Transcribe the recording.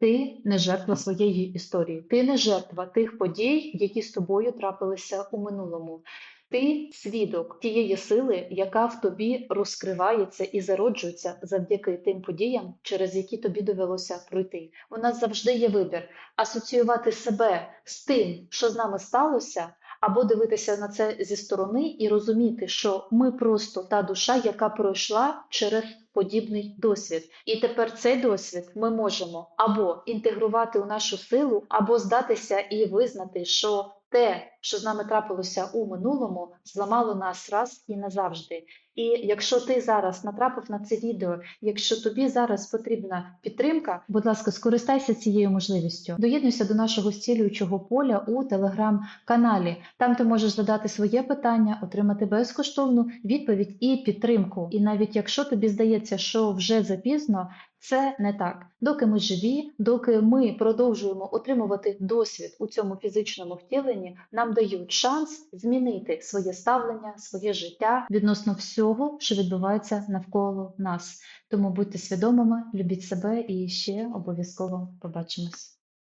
Ти не жертва своєї історії, ти не жертва тих подій, які з тобою трапилися у минулому. Ти свідок тієї сили, яка в тобі розкривається і зароджується завдяки тим подіям, через які тобі довелося пройти. У нас завжди є вибір асоціювати себе з тим, що з нами сталося, або дивитися на це зі сторони і розуміти, що ми просто та душа, яка пройшла через подібний досвід. І тепер цей досвід ми можемо або інтегрувати у нашу силу, або здатися і визнати, що те, що з нами трапилося у минулому, зламало нас раз і назавжди. І якщо ти зараз натрапив на це відео, якщо тобі зараз потрібна підтримка, будь ласка, скористайся цією можливістю. Доєднуйся до нашого зцілюючого поля у телеграм-каналі. Там ти можеш задати своє питання, отримати безкоштовну відповідь і підтримку. І навіть якщо тобі здається, що вже запізно, це не так. Доки ми живі, доки ми продовжуємо отримувати досвід у цьому фізичному втіленні, нам дають шанс змінити своє ставлення, своє життя відносно всього, що відбувається навколо нас. Тому будьте свідомими, любіть себе і ще обов'язково побачимось.